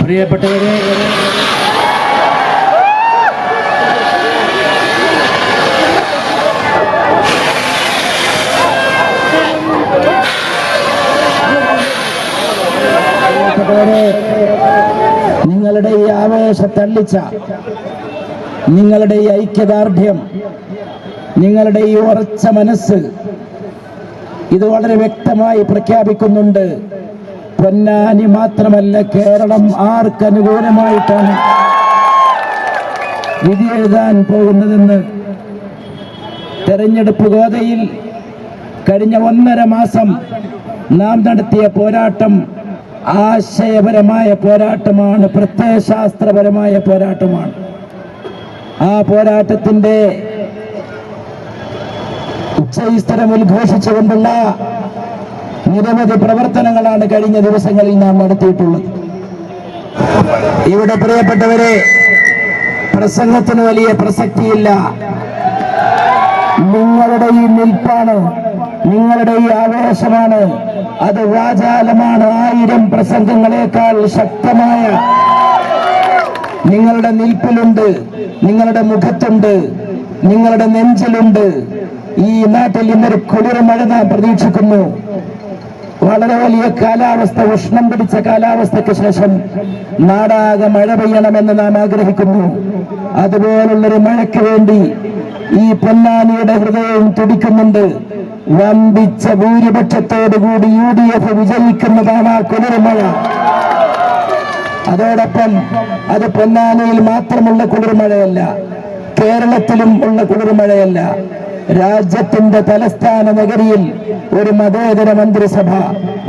പ്രിയപ്പെട്ടവരെ നിങ്ങളുടെ ഈ ആവേശ തള്ളിച്ച നിങ്ങളുടെ ഈ ഐക്യദാർഢ്യം നിങ്ങളുടെ ഈ ഉറച്ച മനസ്സ് ഇത് വളരെ വ്യക്തമായി പ്രഖ്യാപിക്കുന്നുണ്ട്. പൊന്നാനി മാത്രമല്ല കേരളം ആർക്കനുകൂലമായിട്ടാണ് വിധി എഴുതാൻ പോകുന്നതെന്ന് തെരഞ്ഞെടുപ്പ് ഗോതയിൽ കഴിഞ്ഞ ഒന്നര മാസം നാം നടത്തിയ പോരാട്ടം ആശയപരമായ പോരാട്ടമാണ് പ്രത്യയശാസ്ത്രപരമായ പോരാട്ടമാണ്. ആ പോരാട്ടത്തിന്റെ ഉച്ചസ്ഥലം ഉദ്ഘോഷിച്ചുകൊണ്ടുള്ള നിരവധി പ്രവർത്തനങ്ങളാണ് കഴിഞ്ഞ ദിവസങ്ങളിൽ നാം നടത്തിയിട്ടുള്ളത്. ഇവിടെ പ്രിയപ്പെട്ടവരെ പ്രസംഗത്തിന് വലിയ പ്രസക്തിയില്ല. നിങ്ങളുടെ ഈ നിൽപ്പാണ് നിങ്ങളുടെ ഈ ആവേശമാണ്. അത് വാചാലമാണ്. ആയിരം പ്രസംഗങ്ങളെക്കാൾ ശക്തമായ നിങ്ങളുടെ നിൽപ്പിലുണ്ട് നിങ്ങളുടെ മുഖത്തുണ്ട്. നിങ്ങളുടെ നെഞ്ചിലുണ്ട്. ഈ നാട്ടിൽ ഇന്നൊരു കുളിർ മഴ നാം പ്രതീക്ഷിക്കുന്നു. വളരെ വലിയ കാലാവസ്ഥ ഉഷ്ണം പിടിച്ച കാലാവസ്ഥയ്ക്ക് ശേഷം നാടാകെ മഴ പെയ്യണമെന്ന് നാം ആഗ്രഹിക്കുന്നു. അതുപോലുള്ളൊരു മഴയ്ക്ക് വേണ്ടി ഈ പൊന്നാനിയുടെ ഹൃദയം തുടിക്കുന്നുണ്ട്. വമ്പിച്ച ഭൂരിപക്ഷത്തോടുകൂടി യു ഡി എഫ് വിജയിക്കുന്നതാണ് ആ കുളിർമഴ അതോടൊപ്പം അത് പൊന്നാനിയിൽ മാത്രമുള്ള കുളിർമഴയല്ല കേരളത്തിലും ഉള്ള കുളിർമഴയല്ല. രാജ്യത്തിന്റെ തലസ്ഥാന നഗരിയിൽ ഒരു മതേതര മന്ത്രിസഭ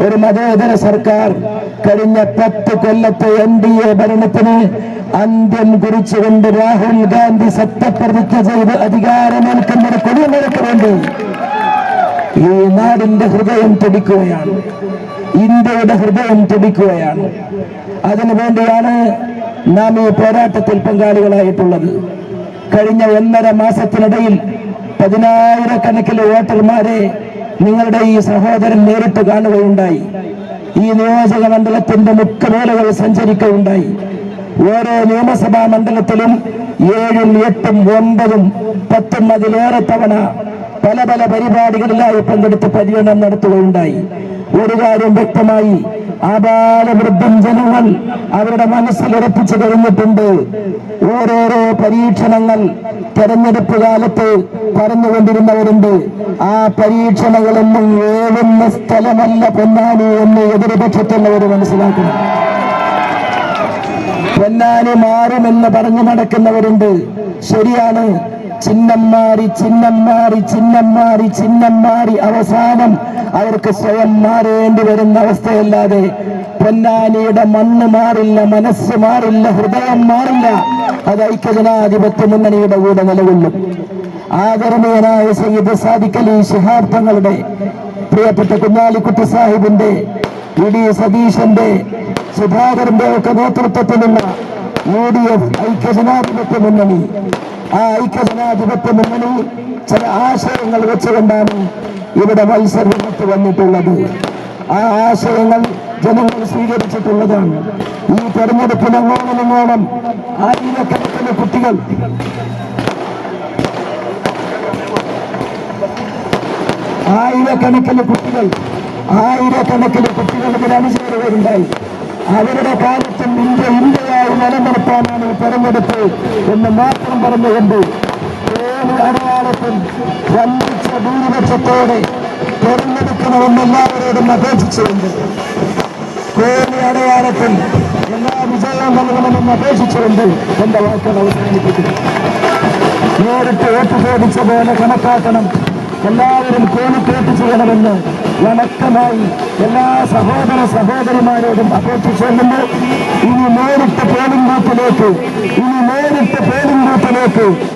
ഒരു മതേതര സർക്കാർ കഴിഞ്ഞ പത്ത് കൊല്ലത്തെ എൻ ഡി എ ഭരണത്തിന് അന്ത്യം കുറിച്ചുകൊണ്ട് രാഹുൽ ഗാന്ധി സത്യപ്രതിജ്ഞ ചെയ്ത് അധികാരമേൽക്കുന്ന ഒരു വേണ്ടി ഈ നാടിന്റെ ഹൃദയം തുടിക്കുകയാണ്. ഇന്ത്യയുടെ ഹൃദയം തുടിക്കുകയാണ്. അതിനു വേണ്ടിയാണ് നാം ഈ പോരാട്ടത്തിൽ പങ്കാളികളായിട്ടുള്ളത്. കഴിഞ്ഞ ഒന്നര മാസത്തിനിടയിൽ പതിനായിരക്കണക്കിന് വോട്ടർമാരെ നിങ്ങളുടെ ഈ സഹോദരൻ നേരിട്ട് കാണുകയുണ്ടായി. ഈ നിയോജക മണ്ഡലത്തിന്റെ മുഖമേലകൾ സഞ്ചരിക്കുകയുണ്ടായി. ഓരോ നിയമസഭാ മണ്ഡലത്തിലും ഏഴും എട്ടും ഒമ്പതും പത്തും അതിലേറെ തവണ പല പല പരിപാടികളിലായി പങ്കെടുത്ത് പര്യടനം നടത്തുകയുണ്ടായി. ഒരു കാര്യം വ്യക്തമായി ആബാലവൃദ്ധം ജനങ്ങൾ അവരുടെ മനസ്സിൽ ഉറപ്പിച്ചു കഴിഞ്ഞിട്ടുണ്ട്. ഓരോരോ പരീക്ഷണങ്ങൾ തെരഞ്ഞെടുപ്പ് കാലത്ത് പറഞ്ഞുകൊണ്ടിരുന്നവരുണ്ട്. ആ പരീക്ഷണങ്ങളൊന്നും ഏഴുന്ന സ്ഥലമല്ല പൊന്നാനി എന്ന് എതിർപക്ഷത്തുള്ളവർ മനസ്സിലാക്കണം. പൊന്നാനി മാറുമെന്ന് പറഞ്ഞു നടക്കുന്നവരുണ്ട്. ശരിയാണ്. ചിഹ്നം മാറി ചിഹ്നം മാറി ചിഹ്നം മാറി ചിഹ്നം മാറി അവസാനം അവർക്ക് സ്വയം മാറേണ്ടി വരുന്ന അവസ്ഥയല്ലാതെ പൊന്നാനിയുടെ മണ്ണ് മാറില്ല മനസ്സ് മാറില്ല ഹൃദയം മാറില്ല. അത് ഐക്യജനാധിപത്യ മുന്നണിയുടെ കൂടെ നിലകൊള്ളും. ആദരണീയനായ സയ്യിദ് സാദിഖലി ശിഹാബ് തങ്ങളുടെ പ്രിയപ്പെട്ട കുഞ്ഞാലിക്കുട്ടി സാഹിബിന്റെ ഇ ഡി സതീശന്റെ സുധാകരന്റെ ഒക്കെ നേതൃത്വത്തിലുള്ള യു ഡി എഫ് ഐക്യജനാധിപത്യ മുന്നണി. ആ ഐക്യജനാധിപത്യ മുന്നണി ചില ആശയങ്ങൾ വെച്ചുകൊണ്ടാണ് ഇവിടെ മത്സരരംഗത്ത് വന്നിട്ടുള്ളത്. ആ ആശയങ്ങൾ ജനങ്ങൾ സ്വീകരിച്ചിട്ടുള്ളതാണ്. ഈ തെരഞ്ഞെടുപ്പിന് അങ്ങോളം ഇങ്ങോളം ആയിരക്കണക്കിന് കുട്ടികൾ. ആയിരക്കണക്കിന് കുട്ടികൾ ആയിരക്കണക്കിന് കുട്ടികൾ ഇതിൽ അണിചേരുകയുണ്ടായി അവരുടെ കാലത്തും ഇന്ത്യ ഇന്ത്യയായി നിലനിർത്താനാണ് ഈ തെരഞ്ഞെടുപ്പ് എന്ന് മാത്രം പറഞ്ഞുകൊണ്ട് ഏത് അടയാളത്തിൽ വമ്പിച്ച ഭൂരിപക്ഷത്തോടെ തെരഞ്ഞെടുക്കണമെന്ന് എല്ലാവരോടും അപേക്ഷിച്ചുകൊണ്ട് കോടി അടയാളത്തിൽ എല്ലാ വിജയവും നൽകണമെന്ന് അപേക്ഷിച്ചുകൊണ്ട് എന്റെ വാക്കുകൾ അവസാനിപ്പിക്കുന്നു. നേരിട്ട് വോട്ട് പോലെ കണക്കാക്കണം. എല്ലാവരും കോണിക്കേട്ട് ചെയ്യണമെന്ന് വണക്കമായി എല്ലാ സഹോദര സഹോദരിമാരോടും അപേക്ഷിച്ചുകൊണ്ടുണ്ട് ഇനി നേരിട്ട് പോളിംഗ് ബൂത്തിലേക്ക് ഇനി നേരിട്ട് പോളിംഗ് ബൂത്തിലേക്ക്